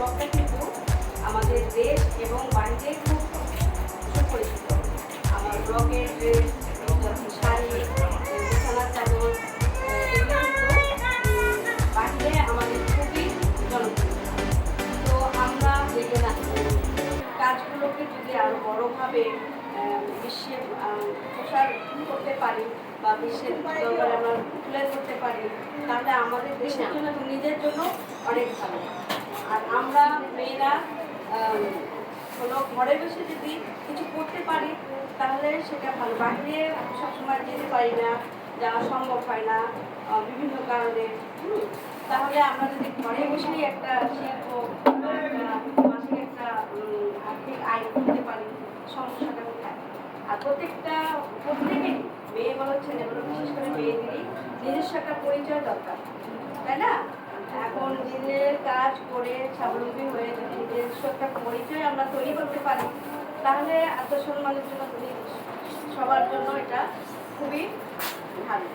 ব্লকটা কিন্তু আমাদের দেশ এবং বাইরে খুব সুপরিচিত। আমার ড্রেস শাড়ি চাদর বাইরে আমাদের খুবই জনপ্রিয়। তো আমরা দেখে কাজগুলোকে যদি আরও বড়ভাবে বিশ্বে প্রসার করতে পারি বা বিশ্বের দরবারে আমরা তুলে ধরতে পারি, তাহলে আমাদের দেশের জন্য নিজের জন্য অনেক ভালো। আর আমরা মেয়েরা কোনো ঘরে বসে যদি কিছু করতে পারি, তাহলে সেটা ভালো। বাইরে সবসময় যেতে পারি না, যাওয়া সম্ভব হয় না বিভিন্ন কারণে। তাহলে আমরা যদি ঘরে বসেই একটা শিল্প মাসিক একটা আর্থিক আয় করতে পারি, সমস্যাটা কোথায়? আর প্রত্যেকটা, প্রত্যেকেরই, মেয়ে বলো, ছেলে বলো, বিশেষ করে মেয়েদেরই নিজস্ব একটা পরিচয় দরকার। তাই না? এখন নিজের কাজ করে স্বাবলম্বী হয়ে যদি নিজস্ব একটা পরিচয় আমরা তৈরি করতে পারি, তাহলে আত্মসম্মানের জন্য সবার জন্য এটা খুবই ভালো।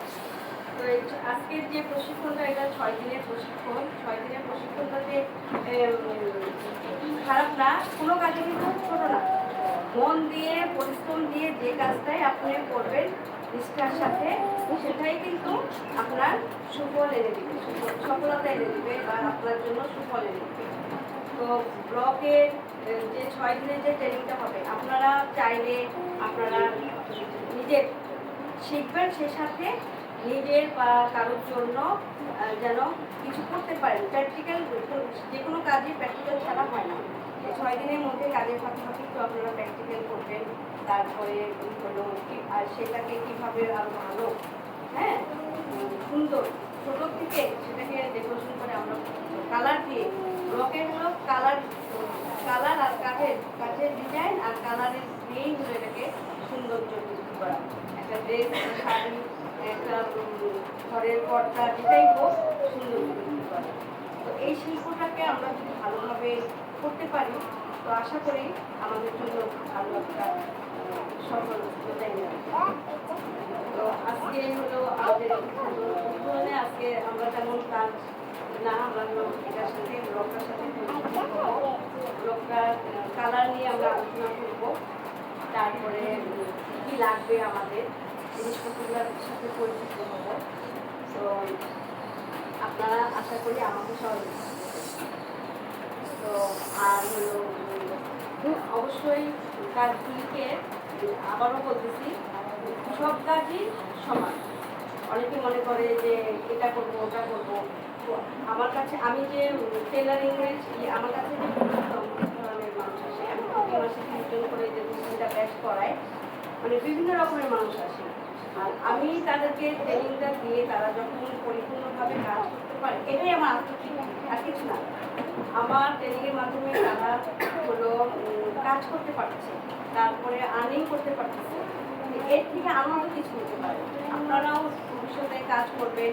তো আজকের যে প্রশিক্ষণটা, এটা ছয় দিনের প্রশিক্ষণ। ছয় দিনের প্রশিক্ষণটা যে খারাপ না, কোনো কাজে কিন্তু ছোট না। মন দিয়ে, পরিশ্রম দিয়ে যে কাজটাই আপনি করবেন নিষ্ঠার সাথে, সেটাই কিন্তু আপনার সুফল এনে দেবে। সফলতা এনে দেবে বা আপনার জন্য সুফল এনে দেবে। তো ব্লকের যে ছয় দিনের যে ট্রেনিংটা হবে, আপনারা চাইলে আপনারা নিজের শিখবেন সে সাথে। নিজের বা কারোর জন্য যেন কিছু করতে পারেন। প্র্যাকটিক্যাল যে কোনো কাজই প্র্যাকটিক্যাল ছাড়া হয় না। ছয় দিনের মধ্যে কাজের ফাঁকে ফাঁকে একটু আপনারা প্র্যাকটিক্যাল করবেন, তারপরে হলো আর সেটাকে কীভাবে আরও ভালো হ্যাঁ? সুন্দর ছোটোর থেকে সেটাকে ডেকোরেশন করে আমরা কালার দিয়ে ব্লকের হলো কালার কালার আর কাঠের কাঠের ডিজাইন আর কালারের দিয়েই হলো এটাকে সৌন্দর্য বৃদ্ধি করা। একটা ড্রেস শাড়ি একটা ঘরের পর্দা যেটাই হোক সৌন্দর্য বৃদ্ধি তো এই শিল্পটাকে আমরা যদি ভালোভাবে করতে পারি, তো আশা করি আমাদের জন্য ভালো একটা দেবে। তো আজকে হলো আমাদের উদ্বোধনে, আজকে আমরা তেমন কাজ না, আমরা এটার সাথে ব্লকটার সাথে ব্লকটার কালার নিয়ে আমরা আলোচনা করব। তারপরে কি লাগবে আমাদের? জিনিসপত্রগুলোর সাথে পরিচিত হব তো আপনারা আশা করি আমাকে সহযোগিতা তো আর হলো অবশ্যই কাজগুলিকে আবারও বলতেছি সব কাজই সমান অনেকে মনে করে যে এটা করব ওটা করব আমার কাছে আমি যে টেলারিং আমার কাছে যে ধরনের মানুষ আসে আমি প্রতি মাসে করে যে দু তিনটা ব্যাচ করাই মানে বিভিন্ন রকমের মানুষ আসে। আর আমি তাদেরকে ট্রেনিংটা দিয়ে তারা যখন পরিপূর্ণভাবে কাজ করতে পারে, এটাই আমার আত্মতৃপ্তি আর কিছু না। আমার ট্রেনিংয়ের মাধ্যমে তারা হলো কাজ করতে পারছে, তারপরে আর্নিং করতে পারতেছে এর থেকে আমারও কিছু হতে পারে। আপনারাও ভবিষ্যতে কাজ করবেন,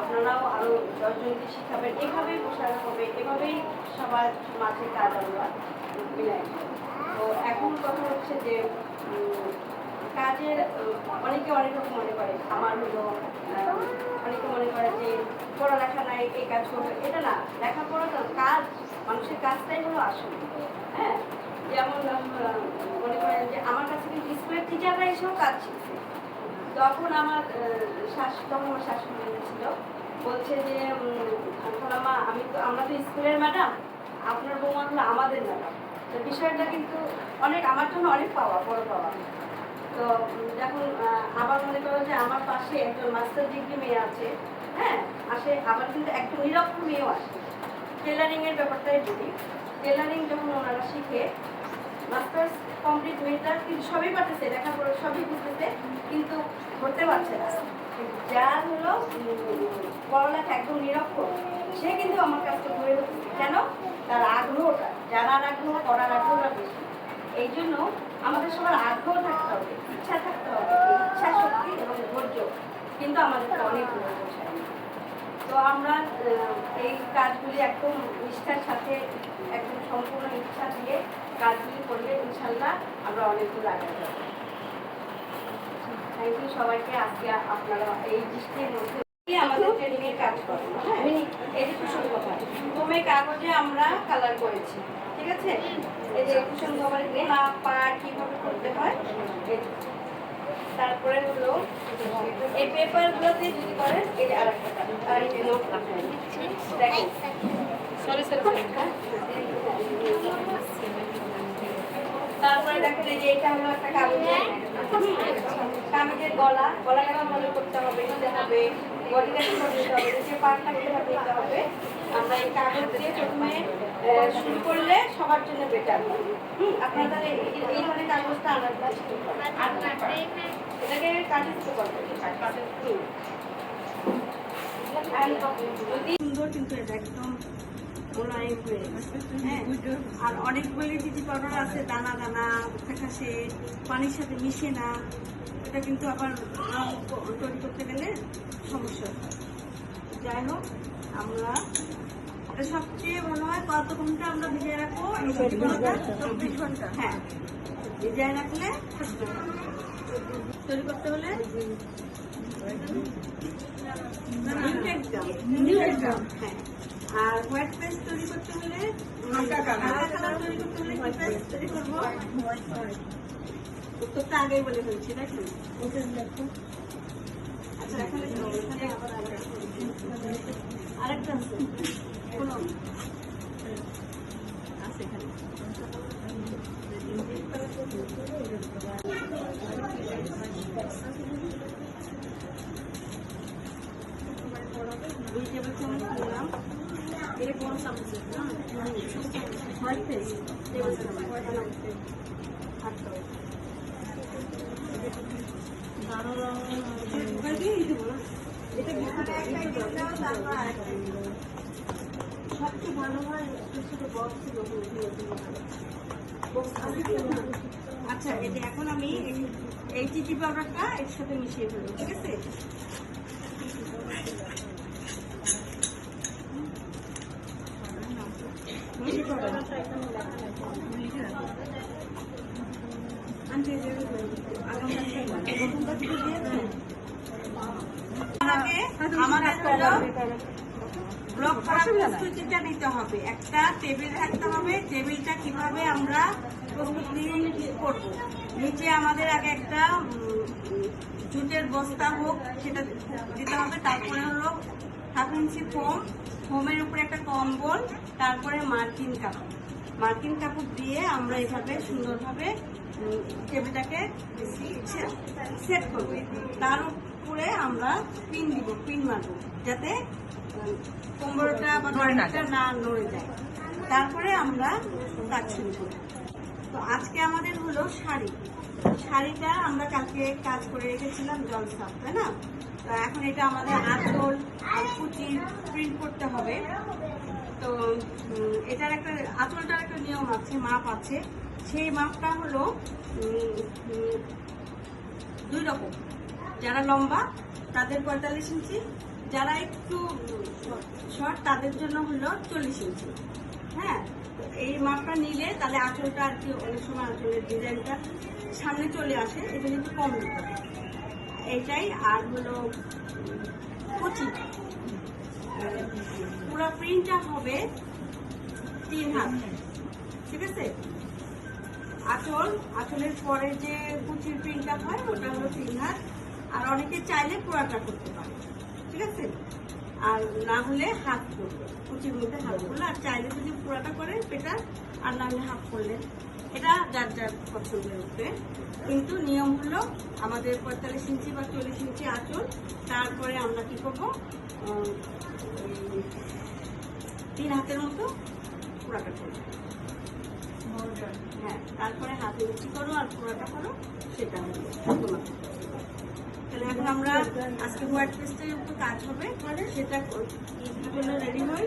আপনারাও আরও দশজনকে শিখাবেন। এভাবেই প্রসার হবে, এভাবেই সবার মাঝে কাজ আমরা মিলাই তো এখন কথা হচ্ছে যে কাজের অনেকে অনেক রকম মনে করে আমার হলো অনেকে মনে করে যে পড়ালেখা নাই, এই কাজ করবে এটা না, লেখাপড়া তো কাজ, মানুষের কাজটাই হলো আসল হ্যাঁ? যেমন মনে করেন যে আমার কাছে কিন্তু স্কুলের টিচাররা এসেও কাজ শিখছে। তখন আমার শাশ তখন আমার শাশুড়ি ছিল, বলছে যে মা আমি তো, আমরা তো স্কুলের ম্যাডাম আপনার বৌমা হলো আমাদের ম্যাডাম তো বিষয়টা কিন্তু অনেক, আমার জন্য অনেক পাওয়া, বড় পাওয়া। তো যখন আবার মনে করো যে আমার পাশে একজন মাস্টার ডিগ্রি মেয়ে আছে হ্যাঁ? আসে, আবার কিন্তু একজন নিরক্ষর মেয়েও আসে। টেলারিংয়ের ব্যাপারটাই বলি। টেলারিং যখন ওনারা শিখে মাস্টার্স কমপ্লিট মেয়েটার কিন্তু সবই পারতেছে লেখাপড়া সবই বুঝতেছে কিন্তু ধরতে পারছে না। যার হলো পড়ালেখা একদম নিরক্ষর সে কিন্তু আমার কাছে রাখছে। কেন? তার আগ্রহটা, জানার আগ্রহ করার আগ্রহটা বেশি। এই জন্য আমাদের সবার আগ্রহ থাকতে হবে, ইচ্ছা থাকতে হবে, ইচ্ছা শক্তি এবং ধৈর্য। কিন্তু আমাদেরকে অনেক তো আমরা এই কাজগুলি একদম নিষ্ঠার সাথে, একদম সম্পূর্ণ ইচ্ছা দিয়ে কাজগুলি করলে ইনশাল্লাহ আমরা অনেক দূর আগাতে পারব। থ্যাংক ইউ সবাইকে। আজকে আপনারা এই দৃষ্টির মধ্যে আমাদের ট্রেনিং এর কাজ করানো হ্যাঁ? কুশন কভার প্রথমে কাগজে আমরা কালার করেছি ঠিক আছে? এই যে কুশন কভারে গোলা পা কীভাবে করতে হয় তারপরে হলো এই পেপার গুলোতে যদি করেন এই যে আরেকটা আর এই যে নোট দেখেন। সরি সরি তারপরে দেখেন এই যে এটা হলো একটা কাগজের কাগজের গলা গলাটা কীভাবে করতে হবে হবে বডিটা পাটটা কীভাবে দিতে হবে। আমরা এই কাগজ দিয়ে প্রথমে শুরু করলে সবার জন্য বেটার হবে। হুম আপনারা এই এই ধরনের কাগজটা আনার এটাকে কাজে দিতে পারবেন সুন্দর কিন্তু এটা একদম মোলায়েম হয়ে আর অনেকগুলি জিজি পাউডার আছে দানা দানা ফ্যাকাশে পানির সাথে মিশে না এটা কিন্তু আবার তৈরি করতে গেলে সমস্যা হয়। যাই হোক আমরা সবচেয়ে ভালো হয় কত ঘণ্টা আমরা ভিজিয়ে রাখব? চব্বিশ ঘণ্টা। হ্যাঁ। ভিজিয়ে রাখলে তৈরি করতে হলে আর হোয়াইট পেস্ট তৈরি করতে হলে কালার তৈরি করতে হলে কি পেস্ট তৈরি করব? উত্তরটা আগেই বলে ফেলছি নাকি আচ্ছা এখানে এখানে আবার আরেকটা আছে। আছে? এখানে। চামচ এটা কোন সাবজেক্ট না? হোয়াইট পেস্ট টেবিল চামচ আটটা দিয়ে এটা সবচেয়ে ভালো হয় আচ্ছা যে এখন আমি এই- চিচি পাউডারটা এর সাথে মিশিয়ে ফেলব, ঠিক আছে? চিচি পাউডার আনতে যাবে আগামীকাল থেকে দিয়েছে আমাকে আমাদের ব্লক করা প্রস্তুতিটা নিতে হবে। একটা টেবিল থাকতে হবে। টেবিলটা কীভাবে আমরা প্রস্তুতি করব? নিচে আমাদের আগে একটা জুটের বস্তা হোক, সেটা দিতে হবে। তারপরে হলো হাফ ইঞ্চি ফোম ফোমের উপরে একটা কম্বল, তারপরে মার্কিন কাপড়। মার্কিন কাপড় দিয়ে আমরা এভাবে সুন্দরভাবে টেবিলটাকে সেট করব। তার উপরে আমরা পিন দিব পিন মারবো যাতে কোমরটা বা না নড়ে যায়। তারপরে আমরা কাজ শুরু করি। তো আজকে আমাদের হলো শাড়ি। শাড়িটা আমরা কালকে কাজ করে রেখেছিলাম জল সাপ তাই না? তো এখন এটা আমাদের আঁচল আর কুচি প্রিন্ট করতে হবে। তো এটার একটা আঁচলটার একটা নিয়ম আছে মাপ আছে। সেই মাপটা হলো দুই রকম। যারা লম্বা, তাদের পঁয়তাল্লিশ ইঞ্চি, যারা একটু শর্ট, তাদের জন্য হলো চল্লিশ ইঞ্চি। হ্যাঁ এই মাপটা নিলে তাহলে আঁচলটা আর কি অনেক সময় আঁচলের ডিজাইনটা সামনে চলে আসে, এটা কিন্তু কম দিতে হবে। এইটাই আর হলো কুচি পুরো প্রিন্টটা হবে তিন হাত। ঠিক আছে? আঁচল, আঁচলের পরে যে কুচির প্রিন্টটা হয়, ওটা হলো তিন হাত। আর অনেকে চাইলে পুরাটা করতে পারে ঠিক আছে? আর না হলে হাত করবে কুচির মধ্যে হাত করলে আর চাইলে যদি পুরাটা করে সেটা আর না হলে হাফ করলে। এটা যার যার পছন্দের উপরে কিন্তু নিয়ম হলো আমাদের পঁয়তাল্লিশ ইঞ্চি বা চল্লিশ ইঞ্চি আঁচল তারপরে আমরা কি করব? তিন হাতের মতো পুরাটা করব। হ্যাঁ তারপরে হাতে উঁচি করো আর পুরোটা করো সেটা হলো তোমার। তাহলে এখন আমরা আজকে হোয়াইট পেস্টের কাজ হবে। সেটা রেডি হই